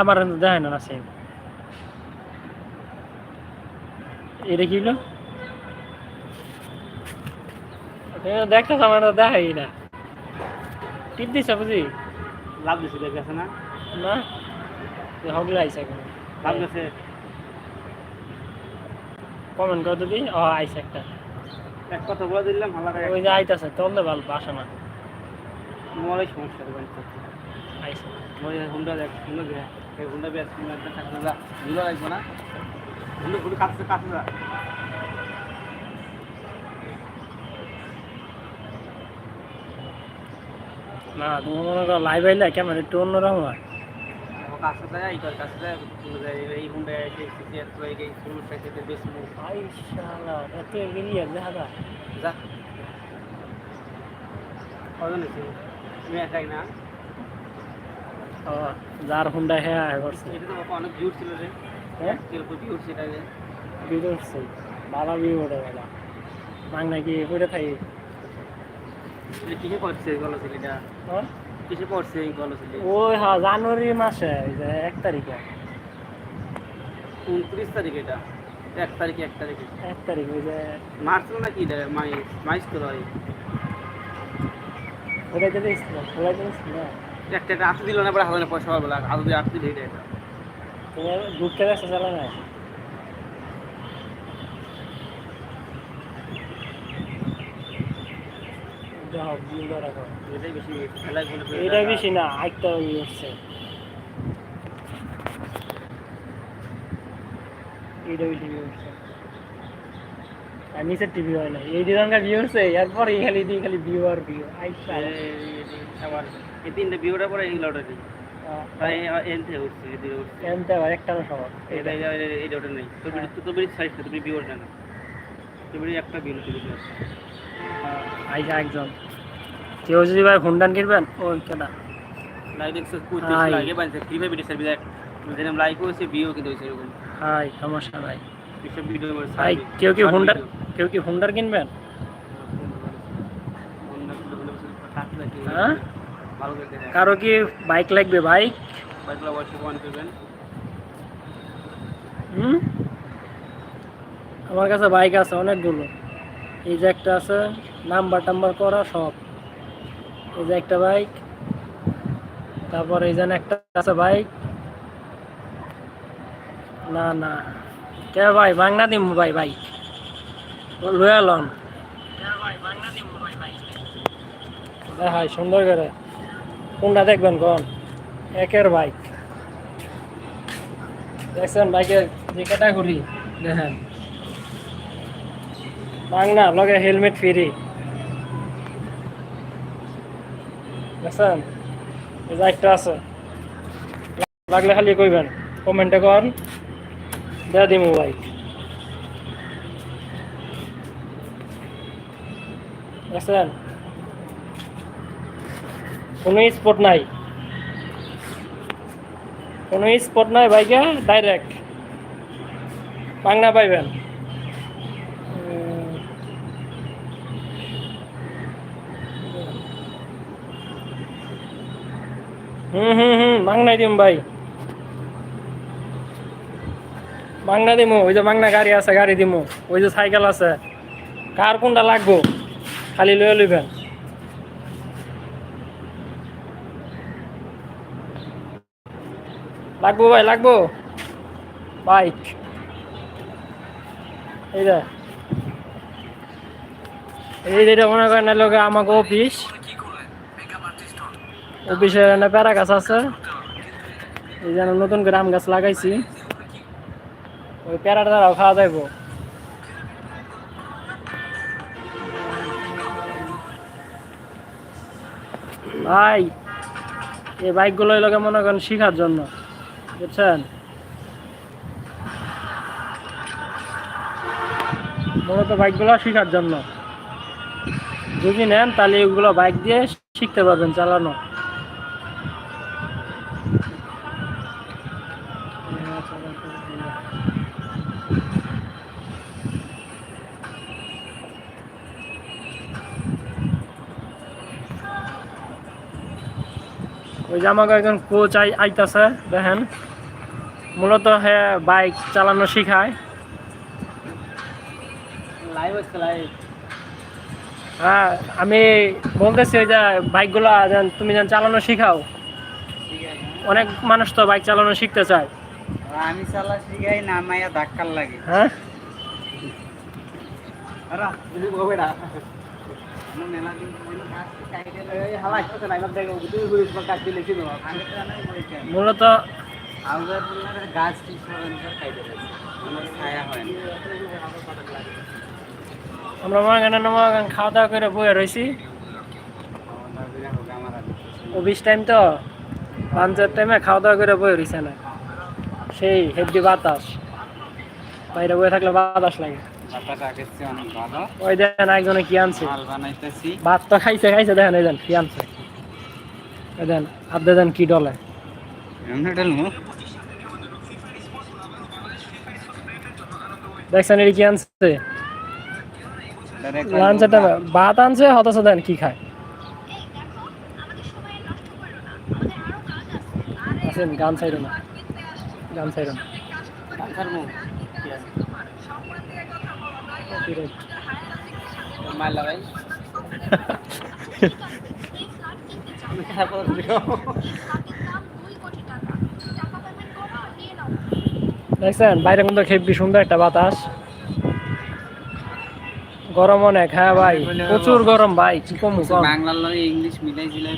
আমার দেখায় না আছে এটা কি দেখতেছ আমার দেখাই না। টিপ দিছ বুঝি? লাভ দিছি দেখতেছ না? না? হগলা আইসা লাভ দিছে। কমেন্ট করে দিবি ও আইসা একটা। এক কথা বলে দিলাম ভালো লাগে ওই যে আইতাছে তোলে ভালো বাসা না। মোর এই সমস্যা বাড়ি করতে আইসা। মোর এই হুন্ডা দেখ হুন্ডা দেখ এই হুন্ডা বেশ তুমি একটা থাকতে যা হুন্ডা লাগবে না। হুন্ডা হুন্ডা কাছে কাছে যা। না তুমি মনে করো লাইভ আইলে কেমন একটু অন্যরকম হয়। কাছে যায় এই তোর কাছে যায় এই হুন্ডা এই সিসি এত এই ফুল সাইতে বেশ শালা এত গিয়ে দেখা যা যা। কজন আছে তুমি একাই না? যার হুন্ডা হ্যাঁ করছে। এটা তো বাবা অনেক ভিউর ছিল রে। হ্যাঁ? তেলপুর ভিউর সেটা রে। করছে। বাবা বিয়ে ওঠে বেলা বাংলা কি করে থাকি? কিসে এই গলা ছেলেটা। হ্যাঁ? কিসে পড়ছে এই ছেলে ওই হ্যাঁ জানুয়ারি মাসে এই যে এক তারিখে। উনত্রিশ তারিখ এটা? এক তারিখে এক তারিখে। এক তারিখ ওই যে মার্চ না কি এটা? মাইস তো হয়। ওটাইতে দিয়েছিল ওটাইতে দিয়েছিল একটা একটা আটু দিল না পরে হাজার পয়সা পাবে আটু দিয়ে আটু দিলে এটা। তোমার ঢুকতে গেছে চালা না? যাও বিয়ে রাখো। এটাই বেশি খেলায় এটা বেশি না আরেকটা ইয়ে হচ্ছে। এইটা বেশি হচ্ছে। আর নিচের টিভি হয় না। এই দিনকার ভিউ হচ্ছে এরপর এই খালি দিয়ে খালি ভিউ আর ভিউ আইসা আবার এই তিনটা বিয়েটা পরে এই লটারি তাই এন থেকে উঠছে উঠছে। আবার একটা না সবার এটা এই ওটা নেই। তোর বিড়ি সাইজ তুমি না। তোর বিড়ি একটা বিয়ে তুলি আইসা একজন। কেউ যদি ভাই হুন্ডান কিনবেন ও কেনা। লাইক দেখছ Hi. পঁচিশ লাগে বানছে কীভাবে বিড়ি সার্ভিস এক যেরকম লাইক হয়েছে বিয়েও কিন্তু হয়েছে এরকম হাই সমস্যা নাই। এসব ভিডিও ভাই কেউ কি হুন্ডার কেউ কি হুন্ডার কিনবেন? হ্যাঁ? কারও কি বাইক লাগবে বাইক বাইকগুলো অবশ্যই অন করবেন। হুম? আমার কাছে বাইক আছে অনেকগুলো। এই যে একটা আছে নাম্বার টাম্বার করা সব। এই যে একটা বাইক, তারপর এই যেন একটা আছে বাইক। না না। কে ভাই, বাংলা দিম ভাই বাইক লয়া লন। দেখাই সুন্দর করে। কোনটা দেখবেন কোন? একের বাইক। দেখছেন বাইকের যে ক্যাটাগরি? দেখেন। বাংলা, লগে হেলমেট ফ্রি। দেখছেন এই একটা আছে। লাগলে খালি কইবেন, কমেন্টে কর দেয়া দিমু বাইক দেখছেন কোনো স্পট নাই। কোনো স্পট নাই বাইকে ডাইরেক্ট। বাংলা পাইবেন। হুম হুম হুম বাংলায় দিম ভাই। বাংলা দিমু, ওই যে বাংলা গাড়ি আছে, গাড়ি দিমু। ওই যে সাইকেল আছে। কার কোনটা লাগবো? খালি লয়ে লইবেন। লাগবো ভাই, লাগবো? বাইক এই যে। এই যেটা মনে করেন লোক আমাকে অফিস অফিসে এখানে প্যারা গাছ আছে। এই যেন নতুন করে আম গাছ লাগাইছি। ওই প্যারাটা দ্বারাও খাওয়া যাইব। ভাই, এই বাইকগুলো এই লোকে মনে করেন শিখার জন্য, বুঝছেন? মূলত বাইকগুলো শেখার জন্য। যদি নেন তাহলে এগুলো বাইক দিয়ে শিখতে পারবেন চালানো। ওই ওই যে আমাকে একজন কোচ আই আইতাছে দেখেন। মূলত হ্যাঁ বাইক চালানো শিখায়। হ্যাঁ আমি বলতেছি ওই যে বাইকগুলো যেন তুমি যেন চালানো শিখাও। অনেক মানুষ তো বাইক চালানো শিখতে চায়। আমি চালা শিখাই না মাইয়া ধাক্কার লাগে। হ্যাঁ? মেলা মূলত আমার খাওয়া দাওয়া করে বয়ে রয়েছি অফিস টাইম তো পাঞ্চের টাইমে খাওয়া দাওয়া করে বয়ে রয়েছে না। সেই হেভি বাতাস। বাইরে বয়ে থাকলে বাতাস লাগে। বাতাস আগের চেয়ে অনেক ভালো। ওই দেখেন একজনে কি আনছে? মাল বানাইতেছি। ভাত তো খাইছে খাইছে দেখেন এই দেন কি আনছে। এই দেন আপনি দেন কি ডলে। এমনি ঢেলবো দেখছেন এটি কি আনছে? ভাত আনছে হতাশ দেন কি খায়। আছেন গান চাইরো না গান চাইরো না। ভাই দেখছেন বাইরে কিন্তু খেপি সুন্দর একটা বাতাস। গরম অনেক হ্যাঁ ভাই প্রচুর গরম ভাই কি কম বাংলার ইংলিশ মিলাই জিলাই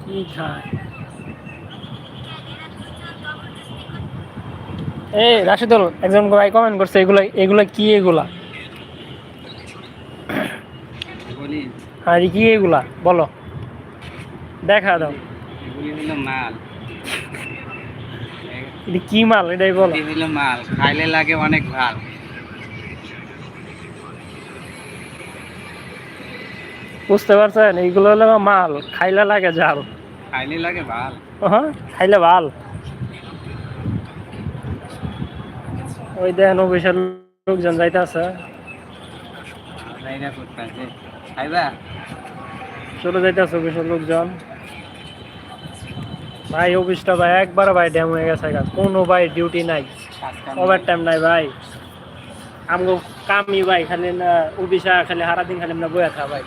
কি খায়? এই রাশিদুল একজন ভাই কমেন্ট করছে এগুলা এগুলা কি এগুলা? বলি আর কি এগুলা? বলো। দেখা দাও। মাল। এটা কি মাল? এটাই বলো। হলো মাল। খাইলে লাগে অনেক ভালো বুঝতে পারছেন? এইগুলো হলো মাল। খাইলে লাগে জাল খাইলে লাগে ভালো হ্যাঁ খাইলে ভালো ওই দেখেন অফিসের লোকজন করতেছে খাইবা চলে যাইতেছে অফিসের লোকজন। ভাই, অফিসটা ভাই একবার ভাই ড্যাম হয়ে গেছে কোনো ভাই ডিউটি নাই। কাম ওভার টাইম নাই ভাই। আমগো কামই ভাই খালি না, অফিসা খালি সারা দিন খালি না বয়ে থা ভাই।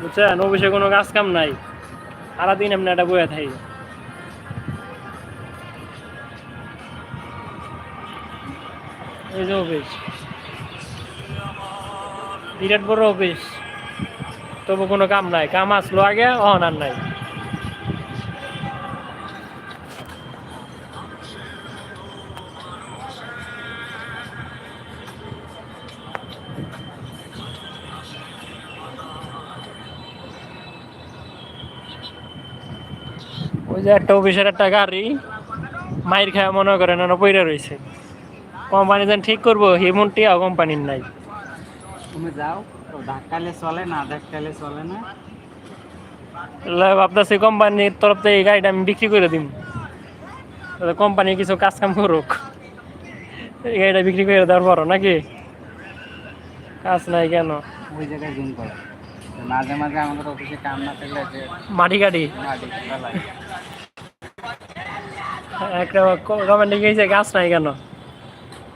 বুঝছেন? অফিসে কোনো কাজ কাম নাই। সারাদিন এমনি একটা বয়ে থাকি। এই যে অফিস। বিরাট বড় অফিস। তবু কোনো কাম নাই। কাম আসলো আগে অহন আর নাই। ওই যে একটা অফিসের একটা গাড়ি, মাইর খায় মনে করেন পইরা রয়েছে কোম্পানি যেন ঠিক করব হিমনটি কোম্পানির নাই। তুমি যাও ধাক্কালে চলে না ধাক্কালে চলে না। ভাবতেছি কোম্পানির তরফ থেকে এই গাড়িটা আমি বিক্রি করে দিম। কোম্পানি কিছু কাজ কাম করুক। এই গাড়িটা বিক্রি করে দেওয়ার পরও নাকি? কাজ নাই কেন? ওই জায়গায় জুম করে। মাঝে মাঝে আমাদের অফিসে কাম না থাকলে যে মাটি গাড়ি একটা কমেন্টে গিয়েছে কাজ নাই কেন?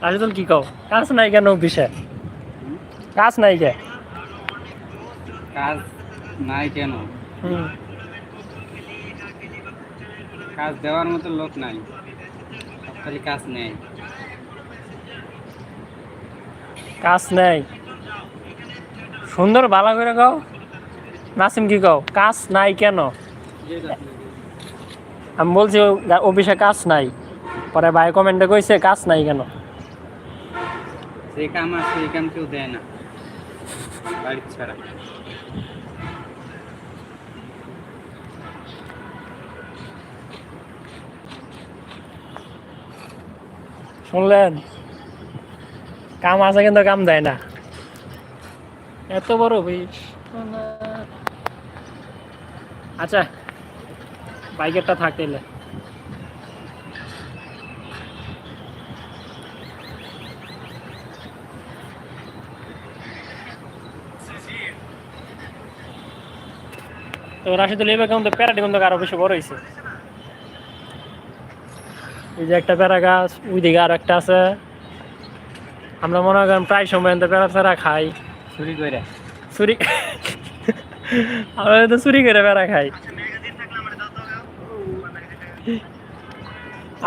রাজিদুল কি কও? কাজ নাই কেন অফিসে? কাজ নাই কে? কাজ নাই কেন? কাজ দেওয়ার মতো লোক নাই। খালি কাজ নেই। কাজ নেই। সুন্দর ভালো করে কও। নাসিম কি কও? কাজ নাই কেন? আমি বলছি অফিসে কাজ নাই। পরে ভাই কমেন্টে কইছে কাজ নাই কেন? যে কাম আছে সেই কাম কেউ দেয় না বাড়ির ছাড়া শুনলেন? কাম আছে কিন্তু কাম দেয় না। এত বড় অফিস আচ্ছা বাইকেরটা থাকতে তো রাশিদুল এবার কিন্তু প্যারাটি কিন্তু আরও বেশি বড় হয়েছে এই যে একটা প্যারা গাছ ওই দিকে আর একটা আছে। আমরা মনে করেন প্রায় সময় প্যারা প্যারা খাই। চুরি করে চুরি আমরা তো চুরি করে প্যারা খাই।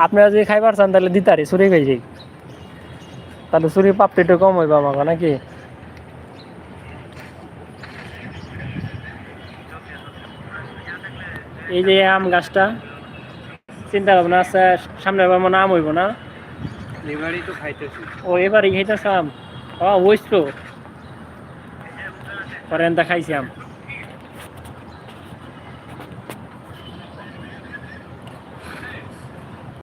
আপনারা যদি খাইবার চান তাহলে দিতারি চুরি খাই তাহলে চুরি পাপটি একটু কম হইবা আমাকে নাকি? এই যে আম গাছটা চিন্তা ভাবনা আছে সামনে আবার মনে আম হইব না? এবারই তো খাইতেছি। ও এবারই খাইতেছ আম? ও ওইস তো পরে খাইছি আম।